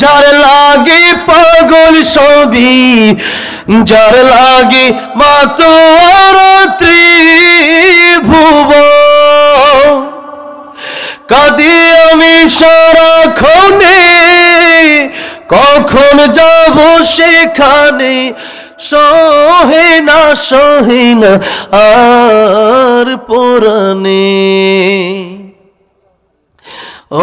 যার লাগে পাগল ছবি, যার লাগে মাতোর ত্রিভুব। কাদি আমি সারাক্ষণে, কখন যাব সেখানে? সহে না সহে না, আর পরাণে। ও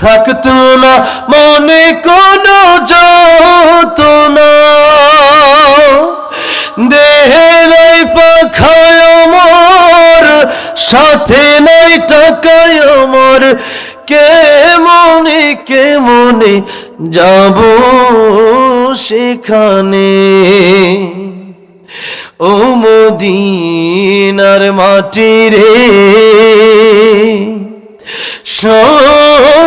থাকতো না মনে কোনো যত না দেহের পাখায় সাথে নাই টাকায় আমার কে মনে কে মনে যাব সেখানে? ও মদিনার মাটি রে